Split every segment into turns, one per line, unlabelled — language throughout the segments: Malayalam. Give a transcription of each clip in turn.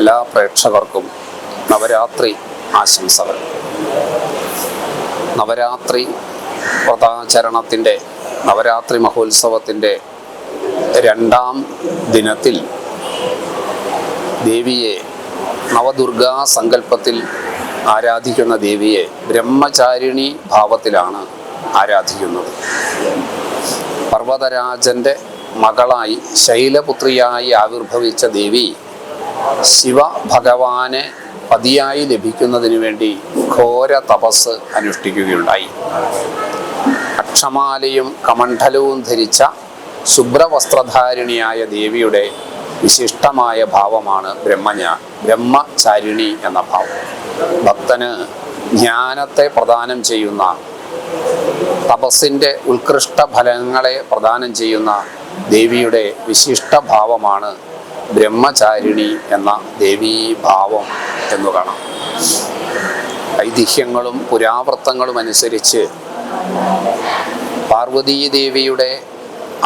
എല്ലാ പ്രേക്ഷകർക്കും നവരാത്രി ആശംസകൾ. നവരാത്രി വ്രതാചരണത്തിന്റെ നവരാത്രി മഹോത്സവത്തിന്റെ രണ്ടാം ദിനത്തിൽ ദേവിയെ നവദുർഗാ സങ്കല്പത്തിൽ ആരാധിക്കുന്ന ദേവിയെ ബ്രഹ്മചാരിണി ഭാവത്തിലാണ് ആരാധിക്കുന്നത്. പർവതരാജന്റെ മകളായി ശൈലപുത്രിയായി ആവിർഭവിച്ച ദേവി ശിവ ഭഗവാനെ പതിയായി ലഭിക്കുന്നതിന് വേണ്ടി ഘോര തപസ് അനുഷ്ഠിക്കുകയുണ്ടായി. അക്ഷമാലയും കമണ്ഡലവും ധരിച്ച ശുഭ്രവസ്ത്രധാരിണിയായ ദേവിയുടെ വിശിഷ്ടമായ ഭാവമാണ് ബ്രഹ്മജ്ഞ ബ്രഹ്മചാരിണി എന്ന ഭാവം. ഭക്തന് ജ്ഞാനത്തെ പ്രദാനം ചെയ്യുന്ന തപസ്സിന്റെ ഉത്കൃഷ്ട ഫലങ്ങളെ പ്രദാനം ചെയ്യുന്ന ദേവിയുടെ വിശിഷ്ട ഭാവമാണ് ബ്രഹ്മചാരിണി എന്ന ദേവീഭാവം എന്ന് കാണാം. ഐതിഹ്യങ്ങളും പുരാവൃത്തങ്ങളും അനുസരിച്ച് പാർവതീ ദേവിയുടെ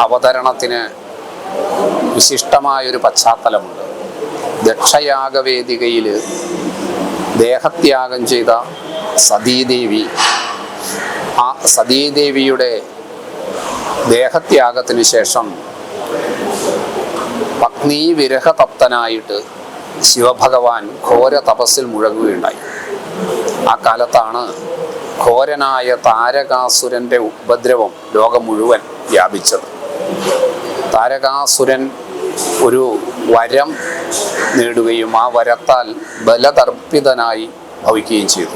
അവതരണത്തിന് വിശിഷ്ടമായൊരു പശ്ചാത്തലമുണ്ട്. ദക്ഷയാഗവേദികയിൽ ദേഹത്യാഗം ചെയ്ത സതീദേവി ആ സതീദേവിയുടെ ദേഹത്യാഗത്തിന് ശേഷം പത്നീ വിരഹതപ്തനായിട്ട് ശിവഭഗവാൻ ഘോര തപസ്സിൽ മുഴങ്ങുകയുണ്ടായി. ആ കാലത്താണ് ഘോരനായ താരകാസുരന്റെ ഉപദ്രവം ലോകം മുഴുവൻ വ്യാപിച്ചത്. താരകാസുരൻ ഒരു വരം നേടുകയും ആ വരത്താൽ ബലതർപ്പിതനായി ഭവിക്കുകയും ചെയ്തു.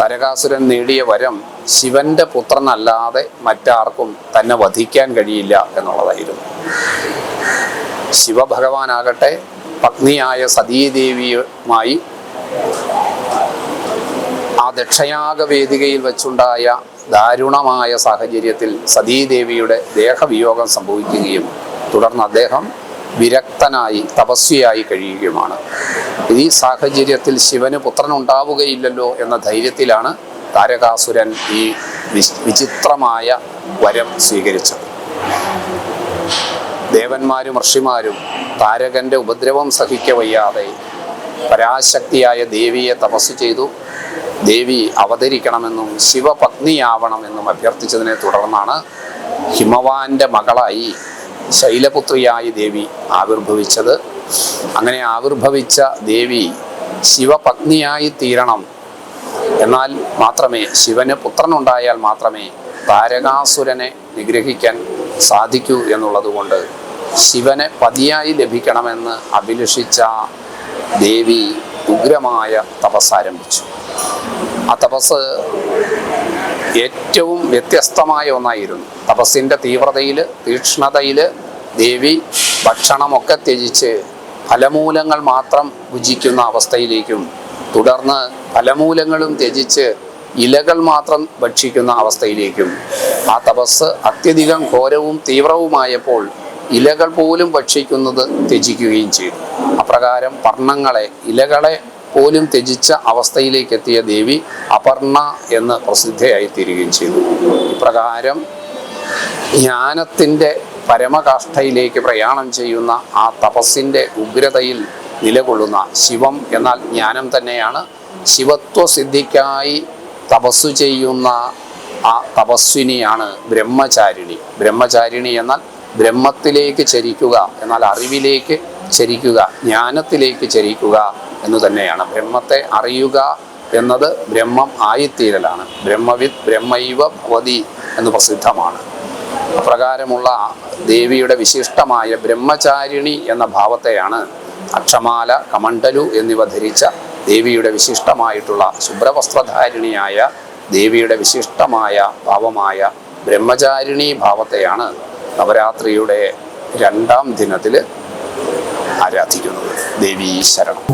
താരകാസുരൻ നേടിയ വരം ശിവന്റെ പുത്രനല്ലാതെ മറ്റാർക്കും തന്നെ വധിക്കാൻ കഴിയില്ല എന്നുള്ളതായിരുന്നു. ശിവഭഗവാനാകട്ടെ പത്നിയായ സതീദേവിയുമായി ആ ദക്ഷയാഗ വേദികയിൽ വെച്ചുണ്ടായ ദാരുണമായ സാഹചര്യത്തിൽ സതീദേവിയുടെ ദേഹവിയോഗം സംഭവിക്കുകയും തുടർന്ന് അദ്ദേഹം വിരക്തനായി തപസ്വിയായി കഴിയുകയുമാണ്. ഈ സാഹചര്യത്തിൽ ശിവന് പുത്രൻ ഉണ്ടാവുകയില്ലല്ലോ എന്ന ധൈര്യത്തിലാണ് താരകാസുരൻ ഈ വിചിത്രമായ വരം സ്വീകരിച്ചത്. ദേവന്മാരും ഋഷിമാരും താരകന്റെ ഉപദ്രവം സഹിക്കവയ്യാതെ പരാശക്തിയായ ദേവിയെ തപസ് ചെയ്തു. ദേവി അവതരിക്കണമെന്നും ശിവപത്നിയാവണമെന്നും അഭ്യർത്ഥിച്ചതിനെ തുടർന്നാണ് ഹിമവാന്റെ മകളായി ശൈലപുത്രിയായി ദേവി ആവിർഭവിച്ചത്. അങ്ങനെ ആവിർഭവിച്ച ദേവി ശിവപത്നിയായി തീരണം. എന്നാൽ മാത്രമേ ശിവന് പുത്രനുണ്ടായാൽ മാത്രമേ താരകാസുരനെ നിഗ്രഹിക്കാൻ സാധിക്കൂ എന്നുള്ളതുകൊണ്ട് ശിവനെ പതിയായി ലഭിക്കണമെന്ന് അഭിലഷിച്ച ദേവി ഉഗ്രമായ തപസ് ആരംഭിച്ചു. ആ തപസ് ഏറ്റവും വ്യത്യസ്തമായ ഒന്നായിരുന്നു. തപസ്സിന്റെ തീവ്രതയിൽ തീക്ഷ്ണതയിൽ ദേവി ഭക്ഷണമൊക്കെ ത്യജിച്ച് ഫലമൂലങ്ങൾ മാത്രം ഭുജിക്കുന്ന അവസ്ഥയിലേക്കും തുടർന്ന് ഫലമൂലങ്ങളും ത്യജിച്ച് ഇലകൾ മാത്രം ഭക്ഷിക്കുന്ന അവസ്ഥയിലേക്കും ആ തപസ് അത്യധികം ഘോരവും തീവ്രവുമായപ്പോൾ ഇലകൾ പോലും ഭക്ഷിക്കുന്നത് ത്യജിക്കുകയും ചെയ്തു. അപ്രകാരം പർണങ്ങളെ ഇലകളെ പോലും ത്യജിച്ച അവസ്ഥയിലേക്ക് എത്തിയ ദേവി അപർണ എന്ന് പ്രസിദ്ധയായി തീരുകയും ചെയ്തു. ഇപ്രകാരം ജ്ഞാനത്തിന്റെ പരമകാഷ്ഠയിലേക്ക് പ്രയാണം ചെയ്യുന്ന ആ തപസ്സിന്റെ ഉഗ്രതയിൽ നിലകൊള്ളുന്ന ശിവം എന്നാൽ ജ്ഞാനം തന്നെയാണ്. ശിവത്വസിദ്ധിക്കായി തപസ്സു ചെയ്യുന്ന ആ തപസ്വിനിയാണ് ബ്രഹ്മചാരിണി. ബ്രഹ്മചാരിണി എന്നാൽ ബ്രഹ്മത്തിലേക്ക് ചരിക്കുക എന്നാൽ അറിവിലേക്ക് ചരിക്കുക ജ്ഞാനത്തിലേക്ക് ചരിക്കുക എന്ന് തന്നെയാണ്. ബ്രഹ്മത്തെ അറിയുക എന്നത് ബ്രഹ്മം ആയിത്തീരലാണ്. ബ്രഹ്മവിത് ബ്രഹ്മൈവ ഭവതി എന്ന് പ്രസിദ്ധമാണ്. അപ്രകാരമുള്ള ദേവിയുടെ വിശിഷ്ടമായ ബ്രഹ്മചാരിണി എന്ന ഭാവത്തെയാണ് അക്ഷമാല കമണ്ഡലു എന്നിവ ധരിച്ച ദേവിയുടെ വിശിഷ്ടമായിട്ടുള്ള ശുഭ്രവസ്ത്രധാരിണിയായ ദേവിയുടെ വിശിഷ്ടമായ ഭാവമായ ബ്രഹ്മചാരിണി ഭാവത്തെയാണ് നവരാത്രിയുടെ രണ്ടാം ദിനത്തിൽ ആരാധിക്കുന്നത് ദേവീശ്വരണം